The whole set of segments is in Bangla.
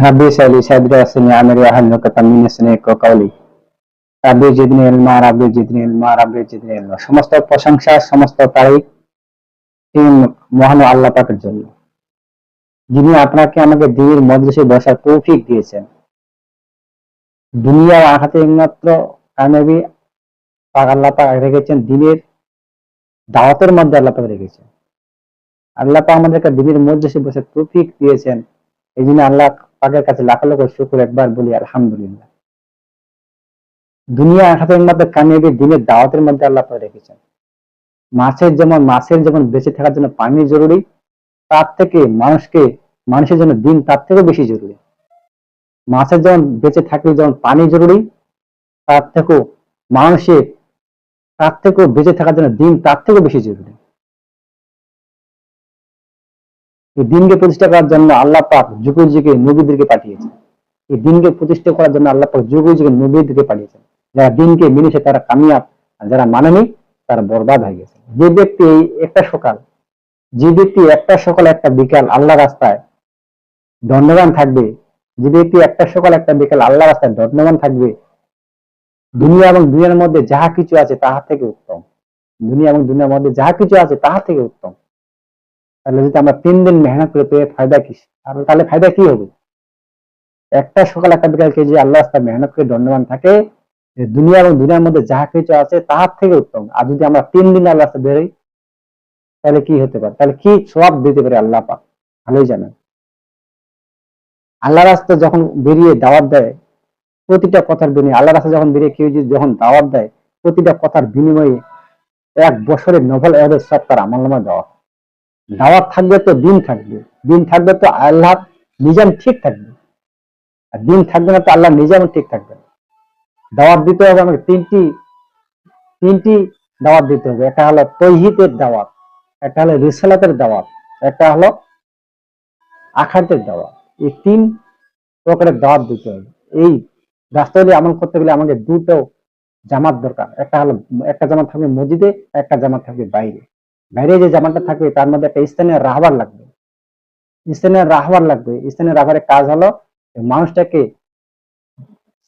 ربي اسألي صدري ويسرني أمري واحلل عقدة من لساني يفقهوا قولي রাব্বি জিদনি ইলমা রাব্বি জিদনি ইলমা রাব্বি জিদনি ইলমা সমস্ত প্রশংসা সমস্ত তারিফ এই মহান আল্লাহ পাকের জন্য যিনি আপনাকে আমাকে দিনের মজলিসে বসার তৌফিক দিয়েছেন দুনিয়ার আঘাতে একমাত্র কামিয়াবি পাক আল্লাহ পাক রেখেছেন দিনের দাওয়াতের মধ্যে আল্লাহ পাক রেখেছেন আল্লাহ পাক আমাদেরকে দিনের মজলিসে বসে তৌফিক দিয়েছেন এই জন্য আল্লাহ পাকের কাছে লাখ লাখ শুকুর একবার বলি, আলহামদুলিল্লাহ। দুনিয়া আঘাতে একমাত্র কামিয়াবি দিনের দাওয়াতের মধ্যে আল্লাহ পাক রেখেছেন। মাছের যেমন মাছের যেমন বেঁচে থাকার জন্য পানি জরুরি, তার থেকে মানুষকে, মানুষের জন্য দিন তার থেকেও বেশি জরুরি। মাছের যেমন বেঁচে থাকলে যেমন পানি জরুরি, তার থেকেও মানুষের, তার থেকেও বেঁচে থাকার জন্য দিন তার থেকেও বেশি জরুরি। এই দিনকে প্রতিষ্ঠা করার জন্য আল্লাহ পাক যুগে যুগে নবীদেরকে পাঠিয়েছেন। এই দিনকে প্রতিষ্ঠা করার জন্য আল্লাহ পাক যুগে যুগে নবীদেরকে পাঠিয়েছেন। যারা দিনকে মেনেছে তারা কামিয়াব, আর যারা মানেনি তারা বরবাদ হয়ে গেছে। যে ব্যক্তি এই একটা সকাল, যে ব্যক্তি একটা সকাল, একটা বিকাল আল্লাহ রাস্তায় দণ্ডবান থাকবে, যে ব্যক্তি একটা সকাল, একটা বিকাল আল্লাহ রাস্তায় দণ্ডবান থাকবে, দুনিয়া এবং দুনিয়ার মধ্যে যাহা কিছু আছে তাহার থেকে উত্তম। দুনিয়া এবং দুনিয়ার মধ্যে যাহা কিছু আছে তাহার থেকে উত্তম। তাহলে যদি আমরা তিন দিন মেহনত করে পেয়ে ফায়দা কি? তাহলে ফায়দা কি হবে? একটা সকাল একটা বিকালকে যে আল্লাহ রাস্তায় মেহনত করে দণ্ডবান থাকে। দুনিয়া এবং দুনিয়ার মধ্যে যাহা কিছু আছে তাহার থেকে উত্তম। আর যদি আমরা তিন দিন আল্লাহ বেরোই, তাহলে কি হতে পারে? তাহলে কি সব দিতে পারে আল্লাহ পাক? ভালোই জানেন। আল্লাহ রাস্তা যখন বেরিয়ে দাওয়াত দেয়, প্রতিটা কথার বিনিময়ে আল্লাহ রাস্তা যখন বেরিয়ে কেউ যদি যখন দাওয়াত দেয়, প্রতিটা কথার বিনিময়ে এক বছরের নভল এদের সব তার আমল নামা দেওয়া। দাওয়াত থাকবে তো দিন থাকবে। দিন থাকবে তো আল্লাহ নিজাম ঠিক থাকবে। আর দিন থাকবে না তো আল্লাহ নিজাম ঠিক থাকবে দাওয়াত দিতে হবে আমাকে তিনটি তিনটি দাওয়াত দিতে হবে। একটা হলো তৈহিতের দাওয়াত, একটা হলো রিসালাতের দাওয়াত, একটা হলো আখাতের দাওয়াত। এই তিন প্রকারের দাওয়াত দিতে হবে। এই রাস্তায় আমল করতে গেলে আমাকে দুটো জামাত দরকার। একটা হলো, একটা জামাত থাকবে মসজিদে, একটা জামাত থাকবে বাইরে। বাইরে যে জামাতটা থাকবে, তার মধ্যে একটা স্থানীয় রাহবার লাগবে। স্থানীয় রাহবার লাগবে। স্থানীয় রাহবারের কাজ হলো, মানুষটাকে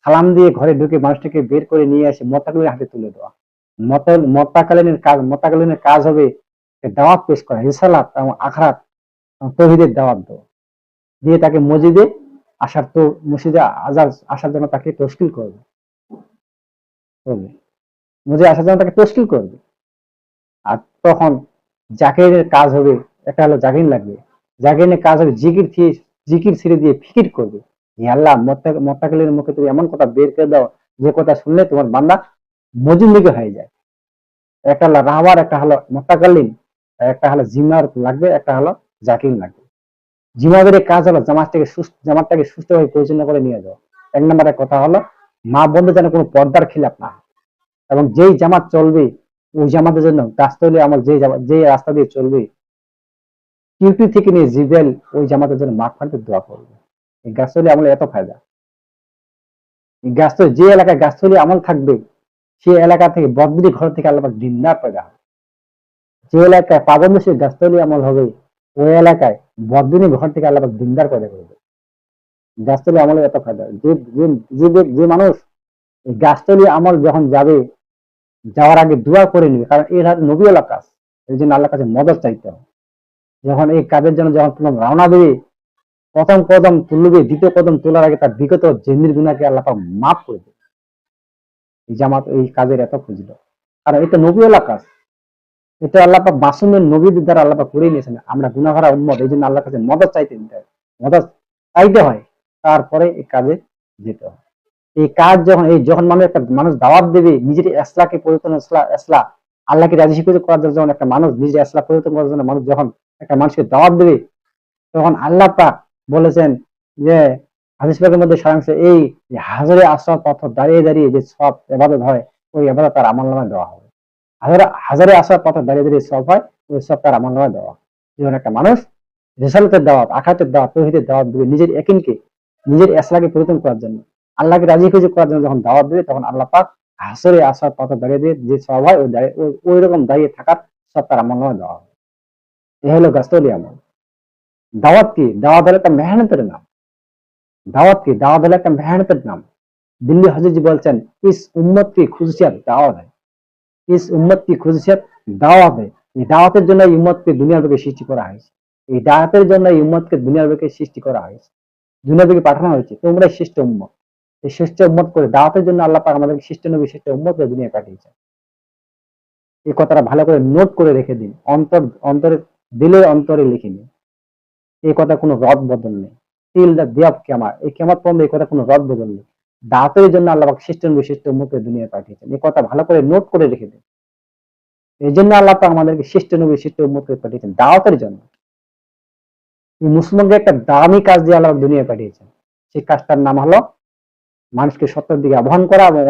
সালাম দিয়ে ঘরে ঢুকে মানুষটাকে বের করে নিয়ে এসে মতাকালীন হাতে তুলে দেওয়া। মত মতাকালীনের কাজ মতাকালীনের কাজ হবে দাওয়াত পেশ করা, রিসালাত, এবং আখরাত তহিদের দাওয়াত দেওয়া। দিয়ে তাকে মসজিদে আসার তো, মসজিদে আজার আসার জন্য তাকে তস্কিল করবে। মসজিদে আসার জন্য তাকে তস্কিল করবে। আর তখন জাকিরের কাজ হবে, একটা হলো জাকির লাগবে। জাকিরের কাজ হবে জিকির দিয়ে জিকির ছেড়ে দিয়ে ফিকির করবে। হে আল্লাহ মোত্তাকালের মুখে তুমি এমন কথা বের করে দাও, যে কথা শুনলে তোমার বান্দা মজুর দিকে হয়ে যায়। একটা হলো রাহবার, একটা হলো মোত্তাকালীন একটা হলো জিমার লাগবে, একটা হলো জাকির লাগবে। জিমাদের কাজ হলো জামাতটাকে সুস্থ, জামাতটাকে সুস্থভাবে পরিচালনা করে নিয়ে যাওয়া। এক নম্বরের কথা হলো মা বন্ধু যেন কোনো পর্দার খিলাপ না এবং যেই জামাত চলবে ওই জামাতের জন্য গাছতলি আমার যে যে রাস্তা দিয়ে চলবে, কিউটি থেকে নিয়ে জিবেল, ওই জামাতের জন্য মাঠ ফান্তে দোয়া করবে। এই গাছতলি আমলে এত ফায়দা। এই গাছতলি যে এলাকায় গাছতলি আমল থাকবে সেই এলাকা থেকে, বদবিদি ঘর থেকে আল্লাহ দিনদার পয়দা যে এলাকায় পাবন্দ সে গাছতলি আমল হবে, ওই এলাকায় বদদিনী ঘর থেকে আল্লাহ দিনদার পয়দা করবে গাছতলি আমলে এত ফায়দা। যে যে- মানুষ এই গাছতলি আমল যখন যাবে যাওয়ার আগে দোয়া করে নিবে, কারণ এর হাতে নবীওয়ালা কাজ। এই জন্য আল্লাহর কাছে মদত চাইতে হবে। যখন এই কাজের জন্য যখন তোমার রওনা দেবে, প্রথম কদম তুলবে, দ্বিতীয় কদম তোলার আগে তার বিগত জেন্দির গুণাকে আল্লাহ মাফ করে দেবে। এই জামাত এই কাজের এত খুঁজল কারণ এটা নবীওয়ালা কাজ। এটা আল্লাহ মাসুমের নবীদের দ্বারা আল্লাহ পাক করে নিয়েছেন। আমরা গুণাহারা উন্মত এই জন্য আল্লাহর কাছে মদত চাইতে নিতে হয়। মদত চাইতে হয়। তারপরে এই কাজে যেতে হয়। এই কাজ যখন, এই যখন মানুষ একটা মানুষ দাওয়াত দেবে, নিজের এসলাকে পরিবর্তন এসলা আল্লাহকে রাজি স্বীকৃত করার জন্য যখন একটা মানুষ নিজের এসলা পরিবর্তন করার জন্য মানুষ যখন একটা মানুষকে দাওয়াত দেবে, তখন আল্লাহ পাক বলেছেন যে, হাদিস পাকের মধ্যে সারাংশ এই হাজারে আসর পাথর দাঁড়িয়ে দাঁড়িয়ে যে সব এবাদত হয়, ওই এবাদত তার আমল নামায় দেওয়া হবে। হাজারে হাজারে আসর পাথর দাঁড়িয়ে দাঁড়িয়ে সব হয়, ওই সব তার আমল নামায় দেওয়া যখন একটা মানুষ রেসালতের দাওয়াত আখাতের দাওয়াত, তহিদের দাওয়াত দেবে নিজের একিনকে, নিজের এসলাকে পরিবর্তন করার জন্য। আল্লাহকে রাজি খুঁজে করার জন্য যখন দাওয়াত দেবে, তখন আল্লাহ পাক হাসরে আসার পথে দাঁড়িয়ে দিয়ে যে সব হয় ওই রকম দাঁড়িয়ে থাকার সব তার আমল নামায় দেওয়া হবে। এ হলো গাছতলি আমল। দাওয়াত কি? দাওয়াত হলো একটা মেহনতের নাম। দাওয়াত কি? দাওয়াত হলো একটা মেহনতের নাম। দিল্লি হজরজি বলছেন, ইস উম্মত কি খুশিয়াত দাওয়াত है ইস উম্মত কি খুশিয়াত দাওয়াত है এই দাওয়াতের জন্য এই উম্মতকে দুনিয়ার বুকে সৃষ্টি করা হয়েছে। এই দাওয়াতের জন্য এই উম্মতকে দুনিয়ার বুকে সৃষ্টি করা হয়েছে। দুনিয়ার বুকে পাঠানো হয়েছে। তোমরা শ্রেষ্ঠ উম্মত। এই শ্রেষ্ঠ উম্মত করে দাওয়াতের জন্য আল্লাহ পাক আমাদেরকে শ্রেষ্ঠ নবী শ্রেষ্ঠ উম্মত করে দুনিয়া পাঠিয়েছে এই কথাটা ভালো করে নোট করে রেখে দিন। অন্তর, অন্তরে, দিলে অন্তরে লিখে নিন। এই কথা কোনো রদ বদল নেই। টিল দ্য ডে কেমার এই কেমার পর্যন্ত এই কথা কোনো রদ বদল নেই। দাওয়াতের জন্য আল্লাহ পাক শ্রেষ্ঠ নবী শ্রেষ্ঠ উম্মত করে দুনিয়া পাঠিয়েছেন। এই কথা ভালো করে নোট করে রেখে দিন। এই জন্য আল্লাহ পাক আমাদেরকে শ্রেষ্ঠ নবী শ্রেষ্ঠ উম্মত করে পাঠিয়েছেন দাওয়াতের জন্য। এই মুসলমানকে একটা দামি কাজ দিয়ে আল্লাহ দুনিয়া পাঠিয়েছেন। সেই কাজটার নাম হলো মানুষকে সত্যের দিকে আহ্বান করা এবং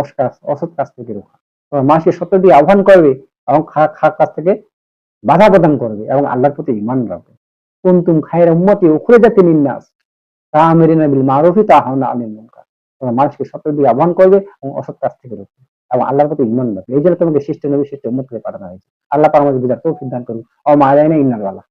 অসৎ কাজ থেকে রোখা মানুষকে সত্যের দিকে আহ্বান করবে এবং খারাপ কাজ থেকে বাধা প্রদান করবে এবং আল্লাহর প্রতি ইমান রাখবে। কুনতুম খায়রা উম্মতি উখরিজাত লিন-নাস। তা'মিরুনা বিল মারুফি তাহাউনা আনিল মুনকার। তোমরা মানুষকে সত্যের দিকে আহ্বান করবে এবং অসৎ কাজ থেকে রোখবে এবং আল্লাহর প্রতি ইমান রাখবে। এই জন্য তোমাকে শিষ্ট নবী শিষ্ট উম্মত করে পাঠানো হয়েছে। আল্লাহ আমাদের বুঝার তৌফিক দান করুন। ও মালাইনা ইন্নাল ওয়ালা